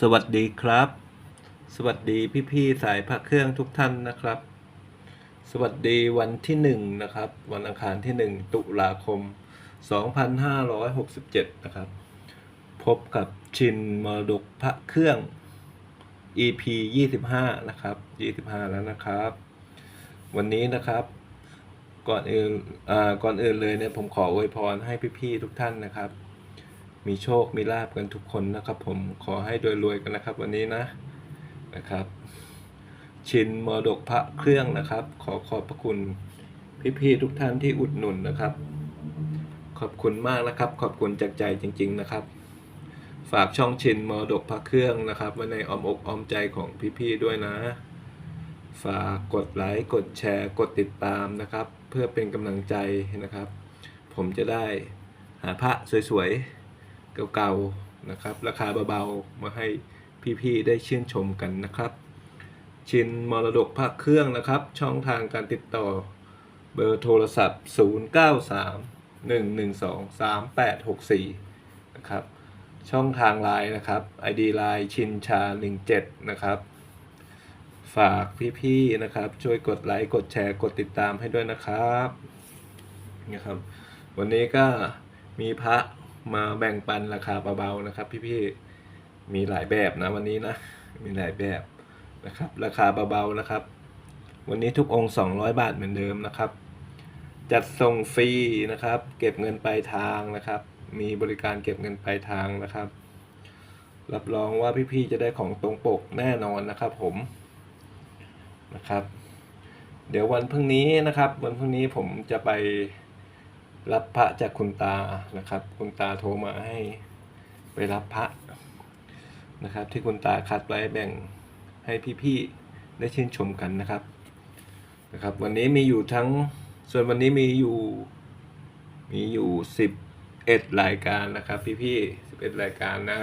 สวัสดีครับ สวัสดีพี่ๆสายพระเครื่องทุกท่านนะครับ สวัสดีวันที่หนึ่งนะครับ วันอังคารที่หนึ่งตุลาคม 2567 นะครับ พบกับชินมรดกพระเครื่อง EP 25 นะครับ 25 แล้วนะครับ วันนี้นะครับก่อนอื่นอ่าก่อนอื่นเลยเนี่ยผมขออวยพรให้พี่ๆทุกท่านนะครับ มีโชคมีลาบกันทุกคนนะครับ ผมขอให้รวยๆกันนะครับ วันนี้นะนะครับ ชินมรดกพระเครื่องนะครับ ขอขอบพระคุณพี่ๆทุกท่านที่อุดหนุนนะครับ ขอบคุณมากนะครับ ขอบคุณจากใจจริง ๆนะครับ ฝากช่องชินมรดกพระเครื่องนะครับไว้ในอ้อมอกอ้อมใจของพี่ๆด้วยนะ ฝากกดไลค์กดแชร์ กดติดตามนะครับ เพื่อเป็นกำลังใจนะครับ ผมจะได้หาพระสวยๆ เก่าๆนะครับ ราคาเบาๆมาให้พี่ๆได้ชื่นชมกันนะครับ ชินมรดกพระเครื่องนะครับ ช่องทางการติดต่อเบอร์โทรศัพท์ 093 112 3864 นะครับ ช่องทางไลน์นะครับ ID ไลน์ชินชา 17 นะครับ ฝากพี่ๆนะครับ ช่วยกดไลค์ กดแชร์ กดติดตามให้ด้วยนะครับ นะครับ วันนี้ก็มีพระ มาแบ่งปันราคาเบาๆนะครับ พี่ๆมีหลายแบบนะวันนี้นะมีหลายแบบนะครับ ราคาเบาๆนะครับ วันนี้ทุกองค์ 200 บาทเหมือนเดิมนะครับ จัดส่งฟรีนะครับ เก็บเงินปลายทางนะครับ มีบริการเก็บเงินปลายทางนะครับ รับรองว่าพี่ๆจะได้ของตรงปกแน่นอนนะครับ ผมนะครับ เดี๋ยววันพรุ่งนี้นะครับ วันพรุ่งนี้ผมจะไป รับพระจากคุณตานะครับ คุณตาโทรมาให้ไปรับพระนะครับ ที่คุณตาคัดไว้แบ่งให้พี่ๆได้ชื่นชมกันนะครับนะครับ วันนี้มีอยู่ทั้งส่วนวันนี้มีอยู่มีอยู่สิบเอ็ดรายการนะครับ พี่ๆสิบเอ็ดรายการนะ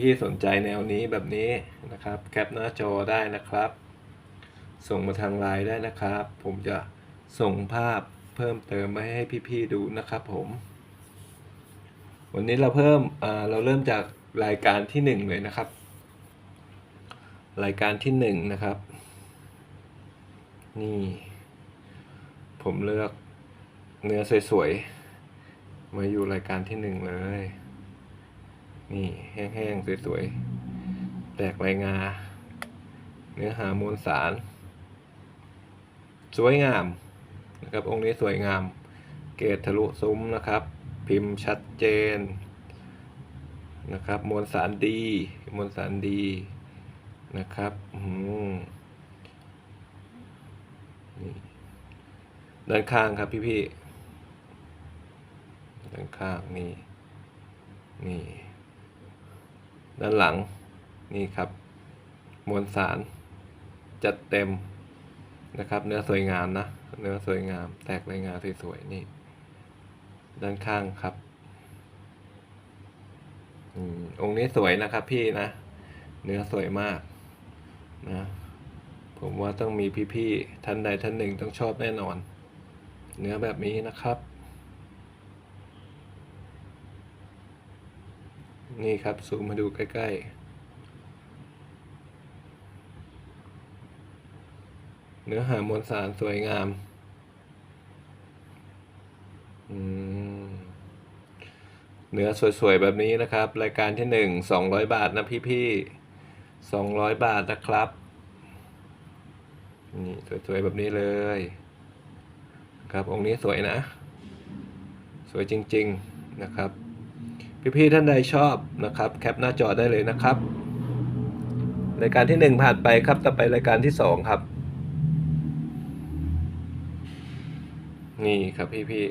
พี่ๆสนใจแนวนี้แบบนี้นะครับ แคปหน้าจอได้นะครับ ส่งมาทางไลน์ได้นะครับ ผมจะส่งภาพ เพิ่มเติมมาให้พี่ๆดูนะครับผม วันนี้เราเพิ่มเราเริ่มจากรายการที่หนึ่งเลยนะครับ รายการที่หนึ่งนะครับ นี่ ผมเลือกเนื้อสวยๆมาอยู่รายการที่หนึ่งเลย นี่แห้งๆสวยๆแตกใบงา เนื้อหามวลสาร สวยงาม นะครับองค์นี้สวยงาม เกตทะลุซุ้มนะครับ พิมพ์ชัดเจนนะครับมวลสารดีมวลสารดีนะครับนี่ด้านข้างครับพี่พี่ด้านข้างนี่นี่ด้านหลังนี่ครับ มวลสารจัดเต็มนะครับ เนื้อสวยงามนะ เนื้อสวยงาม แตกใบงาสวยๆนี่ ด้านข้างครับอมองค์นี้สวยนะครับพี่นะ เนื้อสวยมากนะ ผมว่าต้องมีพี่ๆท่านใดท่านหนึ่งต้องชอบแน่นอน เนื้อแบบนี้นะครับ นี่ครับซูมมาดูใกล้ ๆ เนื้อหามวลสารสวยงาม เนื้อสวยๆ แบบนี้นะครับ รายการที่หนึ่งสองร้อยบาทนะพี่ๆสองร้อยบาทนะครับ นี่สวยๆ แบบนี้เลยครับ องค์นี้สวยนะ สวยจริงๆนะครับ พี่ๆท่านใดชอบนะครับ แคปหน้าจอได้เลยนะครับ รายการที่หนึ่งผ่านไปครับ ต่อไปรายการที่สองครับ นี่ครับพี่พี่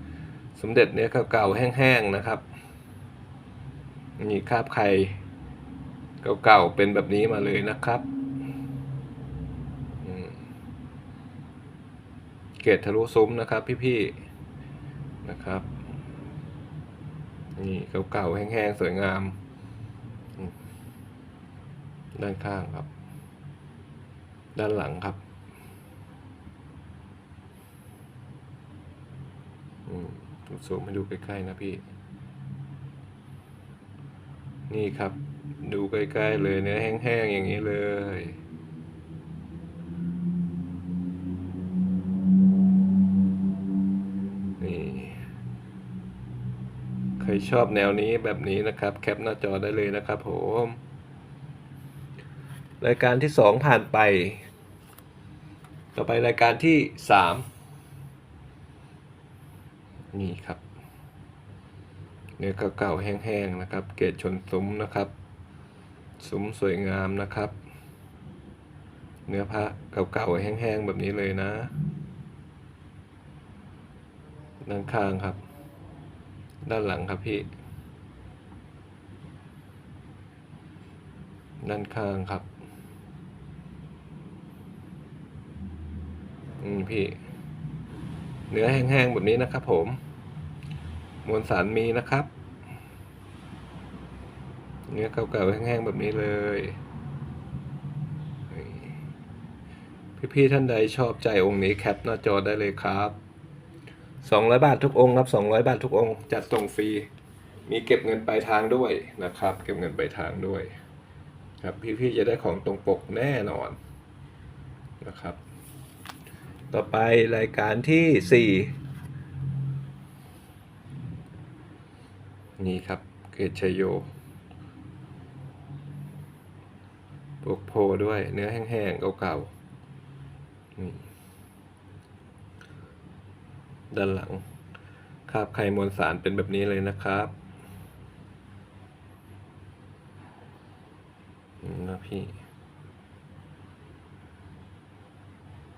ๆสมเด็จเนื้อเก่าๆแห้งๆนะครับ นี่คราบไข่เก่าๆเป็นแบบนี้มาเลยนะครับเกตทะลุซุ้มนะครับ พี่ๆนะครับนี่เก่าๆแห้งๆสวยงาม ด้านข้างครับ ด้านหลังครับ อืมซูมให้ดูใกล้ๆนะพี่ นี่ครับ ดูใกล้ๆเลยเนื้อแห้งๆอย่างนี้เลยนี่ใครชอบแนวนี้แบบนี้นะครับ แคปหน้าจอได้เลยนะครับผม รายการที่สองผ่านไป ต่อไปรายการที่สาม นี่ครับ เนื้อเก่าๆแห้งๆนะครับ เกรดชนซุ้มนะครับ ซุ้มสวยงามนะครับ เนื้อพระเก่าๆแห้งๆแบบนี้เลยนะด้านข้างครับ ด้านหลังครับพี่ ด้านข้างครับ อืมพี่ เนื้อแห้งๆแบบนี้นะครับผม มวลสารมีนะครับ เนื้อเก่าๆแห้งๆแบบนี้เลย พี่ๆท่านใดชอบใจองค์นี้แคปหน้าจอได้เลยครับสองร้อยบาททุกองค์รับสองร้อยบาททุกองค์จัดส่งฟรี มีเก็บเงินปลายทางด้วยนะครับ เก็บเงินปลายทางด้วย ครับพี่ๆจะได้ของตรงปกแน่นอนนะครับ ต่อไปรายการที่สี่นี่ครับเกตชโยปวกโพด้วยเนื้อแห้งๆเก่าๆนี่ด้านหลังคราบไขมวลสารเป็นแบบนี้เลยนะครับนี่นะพี่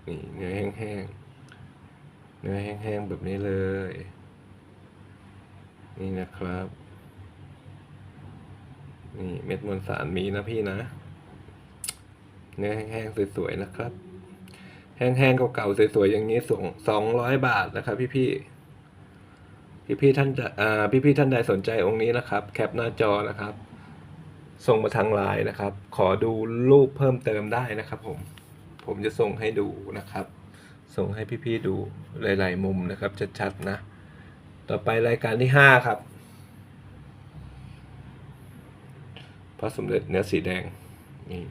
นี่เนื้อแห้งๆ เนื้อแห้งๆ แบบนี้เลย นี่นะครับ นี่เม็ดมวลสารมีนะพี่นะ เนื้อแห้งๆ สวยๆ นะครับ แห้งๆ เก่าๆ สวยๆ อย่างนี้ส่งสองร้อยบาทนะครับพี่พี่พี่พี่ๆท่านจะอ่าพี่พี่ๆท่านใดสนใจองค์นี้นะครับ แคปหน้าจอนะครับ ส่งมาทางไลน์นะครับ ขอดูรูปเพิ่มเติมได้นะครับผม ผมจะส่งให้ดูนะครับ ส่งให้พี่ๆดูหลาย ๆ มุมนะครับ ชัดๆนะ ต่อไปรายการที่ห้าครับ พระสมเด็จเนื้อสีแดงนี่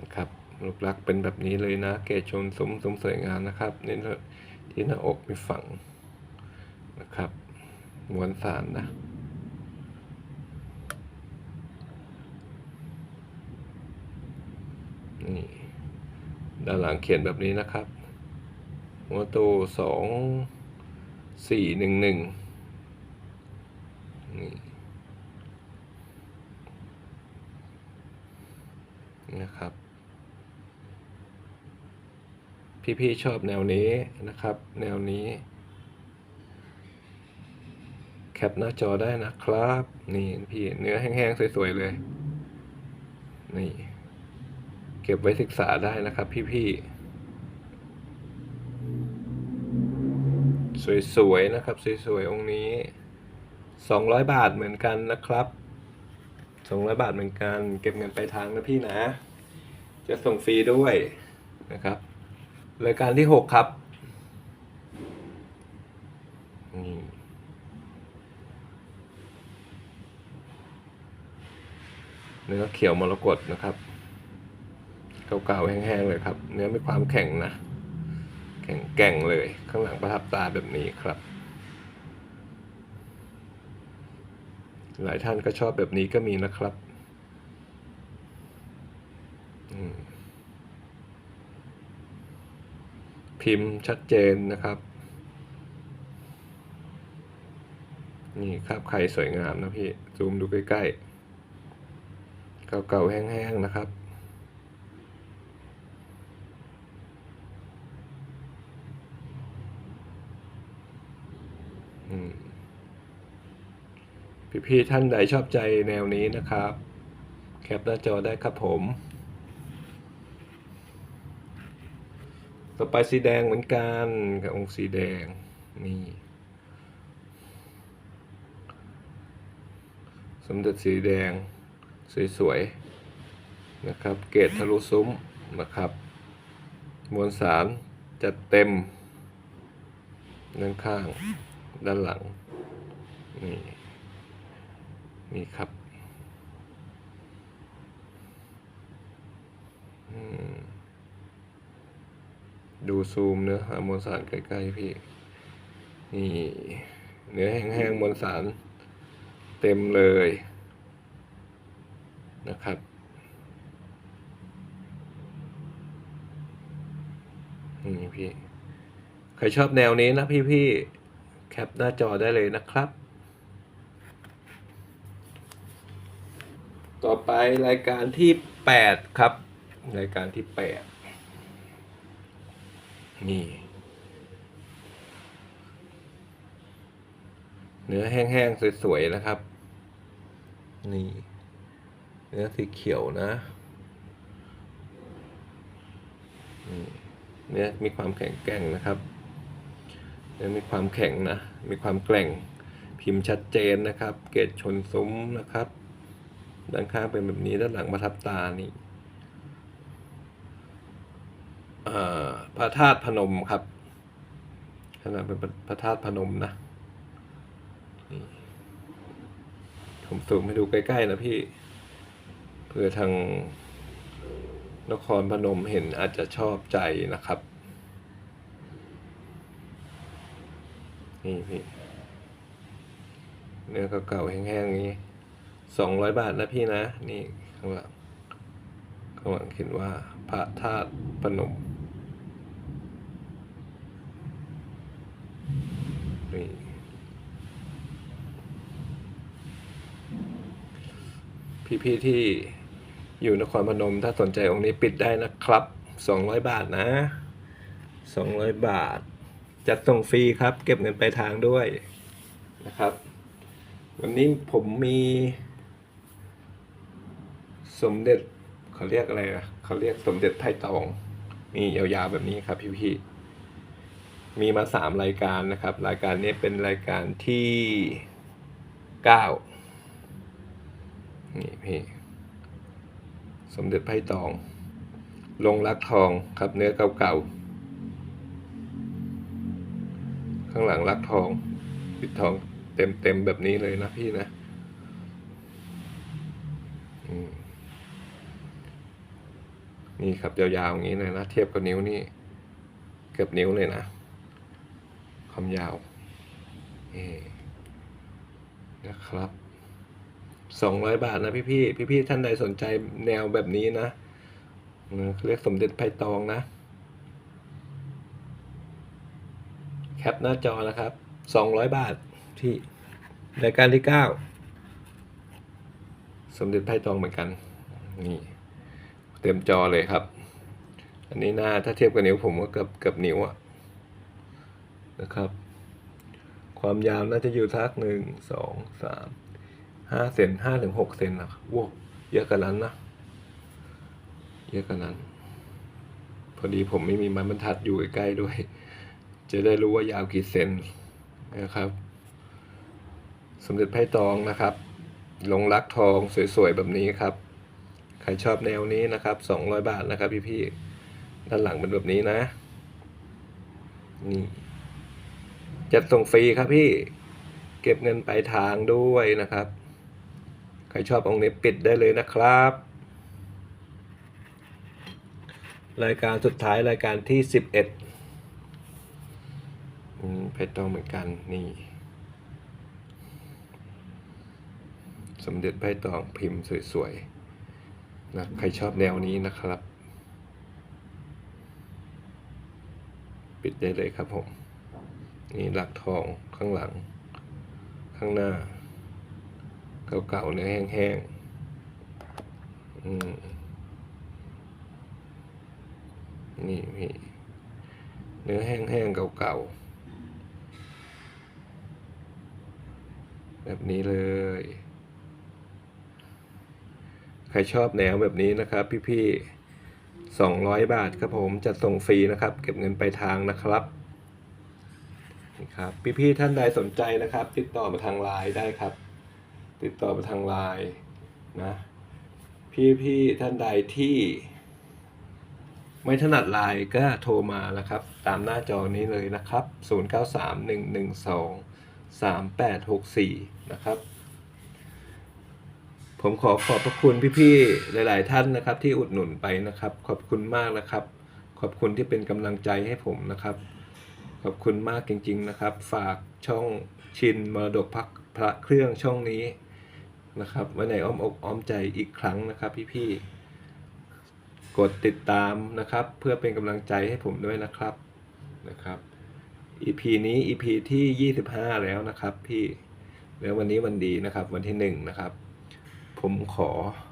นะครับรูปลักษณ์เป็นแบบนี้เลยนะ เกศชนสมสมสวยงามนะครับนี่ที่หน้าอกมีฝังนะครับมวลสารนะ นี่ ด้านหลังเขียนแบบนี้นะครับหัวโตสองสี่หนึ่งหนึ่งนี่นะครับ พี่ๆชอบแนวนี้นะครับ แนวนี้ แคปหน้าจอได้นะครับ นี่พี่เนื้อแห้งๆ สวย ๆ เลย นี่ เก็บไว้ศึกษาได้นะครับพี่ๆ สวยๆ นะครับ สวยๆ องค์นี้สองร้อยบาทเหมือนกันนะครับสองร้อยบาทเหมือนกัน เก็บเงินไปทางนะพี่นะ จะส่งฟรีด้วยนะครับ รายการที่หกครับนี่เนื้อเขียวมรกตนะครับ เก่าๆแห้งๆเลยครับ เนื้อมีความแข็งนะ แข็งแกร่งเลย ข้างหลังประทับตาแบบนี้ครับ หลายท่านก็ชอบแบบนี้ก็มีนะครับพิมพ์ชัดเจนนะครับ นี่ครับไข่สวยงามนะพี่ ซูมดูใกล้ๆ เก่าๆแห้งๆนะครับ อืม พี่ๆท่านใดชอบใจแนวนี้นะครับ แคปหน้าจอได้ครับผม ต่อไปสีแดงเหมือนกันกับองค์สีแดงนี่สมเด็จสีแดงสวยๆนะครับ เกตทะลุซุ้มนะครับมวลสารจัดเต็มด้านข้าง ด้านหลังนี่ นี่ครับดูซูมเนื้อหามวลสารใกล้ๆพี่ นี่ เนื้อแห้งๆมวลสาร เต็มเลยนะครับ นี่พี่ ใครชอบแนวนี้นะพี่ๆแคปหน้าจอได้เลยนะครับ ต่อไปรายการที่แปดครับ รายการที่แปดนี่ เนื้อแห้งๆ สวยๆ นะครับ นี่ เนื้อสีเขียวนะนี่เนื้อมีความแข็งแกร่งนะครับเนื้อมีความแข็งนะ มีความแกร่งพิมพ์ชัดเจนนะครับ เกรดชนซุ้มนะครับ ด้านข้างเป็นแบบนี้ด้านหลังประทับตานี่พระธาตุพนมครับขนาดเป็นพระธาตุพนมนะนี่ผมสูมให้ดูใกล้ๆนะพี่เพื่อทางนครพนมเห็นอาจจะชอบใจนะครับ นี่พี่เนื้อเก่าๆแห้งๆอย่างนี้ สองร้อยบาทนะพี่นะ นี่ข้างหลังข้างหลังเขียนว่า พระธาตุพนมนี่พี่ๆที่อยู่นครพนม ถ้าสนใจองค์นี้ปิดได้นะครับสองร้อยบาทนะสองร้อยบาท จัดส่งฟรีครับ เก็บเงินปลายทางด้วยนะครับ วันนี้ผมมี สมเด็จเขาเรียกอะไรนะเขาเรียกสมเด็จไทยตองมียาวๆแบบนี้ครับพี่พี่ๆมีมาสามรายการนะครับ รายการนี้เป็นรายการที่เก้านี่พี่สมเด็จไพ่ตอง ลงรักทองครับเนื้อเก่าๆข้างหลังรักทองปิดทองเต็มๆแบบนี้เลยนะพี่นะอืม นี่ครับยาวๆอย่างนี้เลยนะ เทียบกับนิ้วนี่ เกือบนิ้วเลยนะความยาวนี่นะครับสองร้อยบาทนะพี่ๆพี่ๆท่านใดสนใจแนวแบบนี้นะนะเรียกสมเด็จไพตองนะ แคปหน้าจอนะครับสองร้อยบาทที่รายการที่เก้าสมเด็จไพตองเหมือนกันนี่ เต็มจอเลยครับ อันนี้หน้าถ้าเทียบกับนิ้วผมก็เกือบเกือบนิ้วอะนะครับ ความยาวน่าจะอยู่ทักหนึ่งสองสามห้าเซนห้าถึงหกเซนนะว้าเยอะกันนั้นนะ เยอะกันนั้น พอดีผมไม่มีไม้บรรทัดอยู่ใกล้ๆด้วย จะได้รู้ว่ายาวกี่เซนนะครับ สมเด็จไพ่ตองนะครับ ลงรักทองสวยๆแบบนี้ครับ ใครชอบแนวนี้นะครับสองร้อยบาทนะครับพี่ๆด้านหลังเป็นแบบนี้นะ นี่จัดส่งฟรีครับพี่ เก็บเงินปลายทางด้วยนะครับ ใครชอบองค์นี้ปิดได้เลยนะครับ รายการสุดท้ายรายการที่สิบเอ็ดเพชรทองเหมือนกันนี่ สมเด็จไพ่ตองพิมพ์สวยๆ นะใครชอบแนวนี้นะครับ ปิดได้เลยครับผม นี่หลักทองข้างหลัง ข้างหน้า เก่าๆเนื้อแห้งๆอืมนี่พี่เนื้อแห้งๆเก่าๆแบบนี้เลย ใครชอบแนวแบบนี้นะครับ พี่ๆสองร้อยบาทครับผมจัดส่งฟรีนะครับ เก็บเงินไปทางนะครับนี่ครับพี่ๆท่านใดสนใจนะครับ ติดต่อมาทางไลน์ได้ครับ ติดต่อมาทางไลน์นะพี่ๆท่านใดที่ ไม่ถนัดไลน์ก็โทรมานะครับ ตามหน้าจอนี้เลยนะครับ 0931123864 นะครับ ผมขอขอบพระคุณพี่ๆ หลาย ๆ ท่านนะครับ ที่อุดหนุนไปนะครับ ขอบคุณมากนะครับ ขอบคุณที่เป็นกำลังใจให้ผมนะครับ ขอบคุณมากจริง ๆ นะครับ ฝากช่องชินมรดกพักพระเครื่องช่องนี้นะครับไว้ในอ้อมอกอ้อมใจอีกครั้งนะครับพี่ๆ กดติดตามนะครับ เพื่อเป็นกำลังใจให้ผมด้วยนะครับนะครับ EP นี้ EP ที่ 25 แล้วนะครับ พี่แล้ววันนี้วันดีนะครับ วันที่หนึ่งนะครับ ผมขอ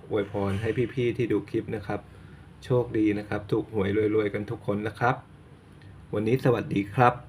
อวยพรให้พี่ๆที่ดูคลิปนะครับ โชคดีนะครับ ถูกหวยรวยๆกันทุกคนนะครับ วันนี้สวัสดีครับ